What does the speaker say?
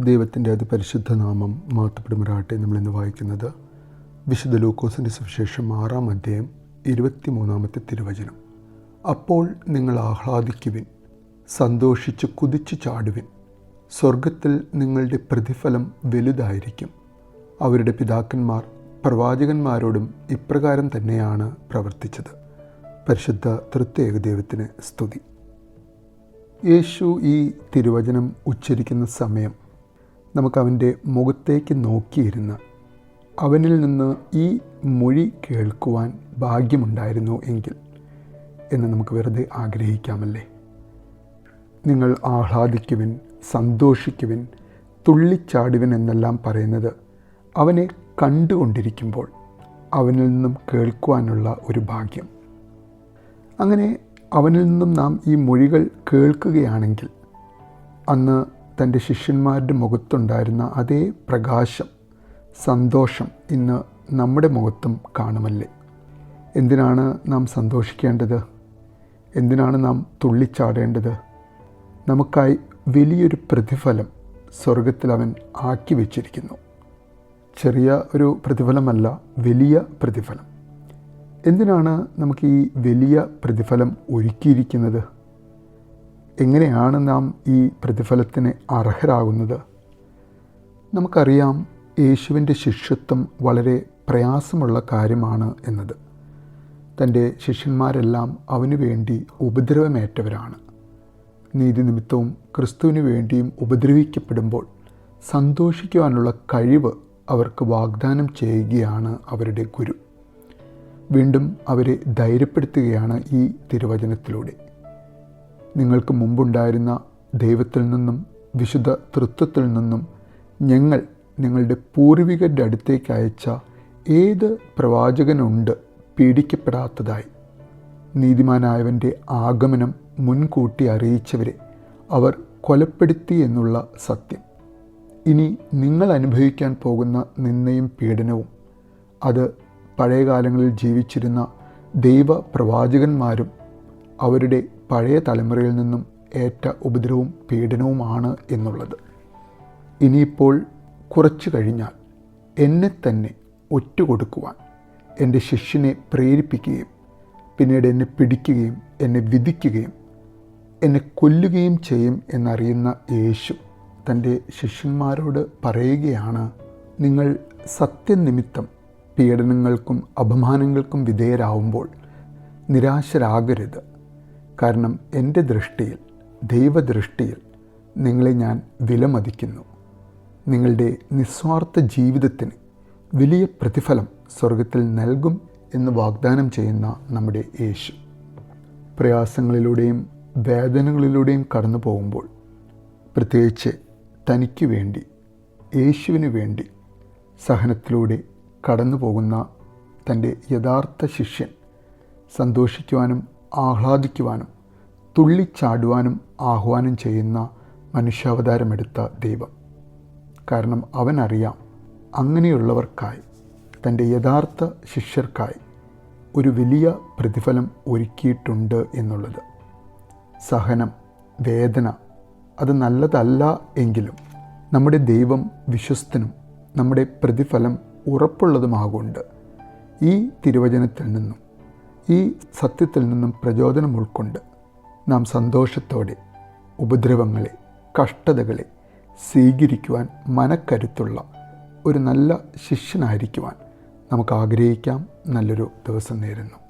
ദൈവത്തിന്റെ അതിപരിശുദ്ധ നാമം മാത്തപ്പെടുമാറാട്ടെ നമ്മളിന്ന് വായിക്കുന്നത് വിശുദ്ധ ലൂക്കോസിന്റെ സുവിശേഷം ആറാം അധ്യായം ഇരുപത്തിമൂന്നാമത്തെ തിരുവചനം. അപ്പോൾ നിങ്ങൾ ആഹ്ലാദിക്കുവിൻ സന്തോഷിച്ച് കുതിച്ചു ചാടുവിൻ. സ്വർഗത്തിൽ നിങ്ങളുടെ പ്രതിഫലം വലുതായിരിക്കും. അവരുടെ പിതാക്കന്മാർ പ്രവാചകന്മാരോടും ഇപ്രകാരം തന്നെയാണ് പ്രവർത്തിച്ചത്. പരിശുദ്ധ തൃത്യേക ദൈവത്തിന് സ്തുതി. യേശു ഈ തിരുവചനം ഉച്ചരിക്കുന്ന സമയം നമുക്ക് അവന്റെ മുഖത്തേക്ക് നോക്കിയിരുന്ന് അവനിൽ നിന്ന് ഈ മൊഴി കേൾക്കുവാൻ ഭാഗ്യമുണ്ടായിരുന്നു എങ്കിൽ എന്ന് നമുക്ക് വെറുതെ ആഗ്രഹിക്കാമല്ലേ? നിങ്ങൾ ആഹ്ലാദിക്കുവിൻ സന്തോഷിക്കുവിൻ തുള്ളിച്ചാടുവിൻ എന്നെല്ലാം പറയുന്നത് അവനെ കണ്ടുകൊണ്ടിരിക്കുമ്പോൾ അവനിൽ നിന്നും കേൾക്കുവാനുള്ള ഒരു ഭാഗ്യം. അങ്ങനെ അവനിൽ നിന്നും നാം ഈ മൊഴികൾ കേൾക്കുകയാണെങ്കിൽ അന്ന് തന്റെ ശിഷ്യന്മാരുടെ മുഖത്തുണ്ടായിരുന്ന അതേ പ്രകാശം സന്തോഷം ഇന്ന് നമ്മുടെ മുഖത്തും കാണുമല്ലേ? എന്തിനാണ് നാം സന്തോഷിക്കേണ്ടത്? എന്തിനാണ് നാം തുള്ളിച്ചാടേണ്ടത്? നമുക്കായി വലിയൊരു പ്രതിഫലം സ്വർഗത്തിൽ അവൻ ആക്കി വച്ചിരിക്കുന്നു. ചെറിയ ഒരു പ്രതിഫലമല്ല വലിയ പ്രതിഫലം. എന്തിനാണ് നമുക്ക് ഈ വലിയ പ്രതിഫലം ഒരുക്കിയിരിക്കുന്നത്? എങ്ങനെയാണ് നാം ഈ പ്രതിഫലത്തിന് അർഹരാകുന്നത്? നമുക്കറിയാം യേശുവിന്റെ ശിഷ്യത്വം വളരെ പ്രയാസമുള്ള കാര്യമാണ് എന്നത്. തന്റെ ശിഷ്യന്മാരെല്ലാം അവന് വേണ്ടി ഉപദ്രവമേറ്റവരാണ്. നീതി നിമിത്തവും ക്രിസ്തുവിന് വേണ്ടിയും ഉപദ്രവിക്കപ്പെടുമ്പോൾ സന്തോഷിക്കുവാനുള്ള കഴിവ് അവർക്ക് വാഗ്ദാനം ചെയ്യുകയാണ് അവരുടെ ഗുരു. വീണ്ടും അവരെ ധൈര്യപ്പെടുത്തുകയാണ് ഈ തിരുവചനത്തിലൂടെ. നിങ്ങൾക്ക് മുമ്പുണ്ടായിരുന്ന ദൈവത്തിൽ നിന്നും വിശുദ്ധ തൃത്വത്തിൽ നിന്നും ഞങ്ങൾ നിങ്ങളുടെ പൂർവികരുടെ അടുത്തേക്ക് അയച്ച ഏത് പ്രവാചകനുണ്ട് പീഡിക്കപ്പെടാത്തതായി. നീതിമാനായവന്റെ ആഗമനം മുൻകൂട്ടി അറിയിച്ചവരെ അവർ കൊലപ്പെടുത്തി എന്നുള്ള സത്യം. ഇനി നിങ്ങൾ അനുഭവിക്കാൻ പോകുന്ന നിന്നയും പീഡനവും അത് പഴയകാലങ്ങളിൽ ജീവിച്ചിരുന്ന ദൈവ പ്രവാചകന്മാരും അവരുടെ പഴയ തലമുറയിൽ നിന്നും ഏറ്റ ഉപദ്രവവും പീഡനവുമാണ് എന്നുള്ളത്. ഇനിയിപ്പോൾ കുറച്ചു കഴിഞ്ഞാൽ എന്നെ തന്നെ ഒറ്റുകൊടുക്കുവാൻ എന്റെ ശിഷ്യനെ പ്രേരിപ്പിക്കുകയും പിന്നീട് എന്നെ പിടിക്കുകയും എന്നെ വിധിക്കുകയും എന്നെ കൊല്ലുകയും ചെയ്യും എന്നറിയുന്ന യേശു തന്റെ ശിഷ്യന്മാരോട് പറയുകയാണ് നിങ്ങൾ സത്യനിമിത്തം പീഡനങ്ങൾക്കും അപമാനങ്ങൾക്കും വിധേയരാകുമ്പോൾ നിരാശരാകരുത്. കാരണം എന്റെ ദൃഷ്ടിയിൽ ദൈവദൃഷ്ടിയിൽ നിങ്ങളെ ഞാൻ വിലമതിക്കുന്നു. നിങ്ങളുടെ നിസ്വാർത്ഥ ജീവിതത്തിന് വലിയ പ്രതിഫലം സ്വർഗത്തിൽ നൽകും എന്ന് വാഗ്ദാനം ചെയ്യുന്ന നമ്മുടെ യേശു. പ്രയാസങ്ങളിലൂടെയും വേദനകളിലൂടെയും കടന്നു പോകുമ്പോൾ പ്രത്യേകിച്ച് തനിക്ക് വേണ്ടി യേശുവിന് വേണ്ടി സഹനത്തിലൂടെ കടന്നു പോകുന്ന തന്റെ യഥാർത്ഥ ശിഷ്യൻ സന്തോഷിക്കുവാനും ആഹ്ലാദിക്കുവാനും തുള്ളിച്ചാടുവാനും ആഹ്വാനം ചെയ്യുന്ന മനുഷ്യാവതാരമെടുത്ത ദൈവം. കാരണം അവനറിയാം അങ്ങനെയുള്ളവർക്കായി തന്റെ യഥാർത്ഥ ശിഷ്യർക്കായി ഒരു വലിയ പ്രതിഫലം ഒരുക്കിയിട്ടുണ്ട് എന്നുള്ളത്. സഹനം വേദന അത് നല്ലതല്ല എങ്കിലും നമ്മുടെ ദൈവം വിശ്വസ്തനും നമ്മുടെ പ്രതിഫലം ഉറപ്പുള്ളതുമാകൊണ്ട് ഈ തിരുവചനത്തിൽ നിന്നും ഈ സത്യത്തിൽ നിന്നും പ്രചോദനം ഉൾക്കൊണ്ട് നാം സന്തോഷത്തോടെ ഉപദ്രവങ്ങളെ കഷ്ടതകളെ സ്വീകരിക്കുവാൻ മനക്കരുത്തുള്ള ഒരു നല്ല ശിഷ്യനായിരിക്കുവാൻ നമുക്ക് ആഗ്രഹിക്കാം നല്ലൊരു ദിവസം നേരുന്നു.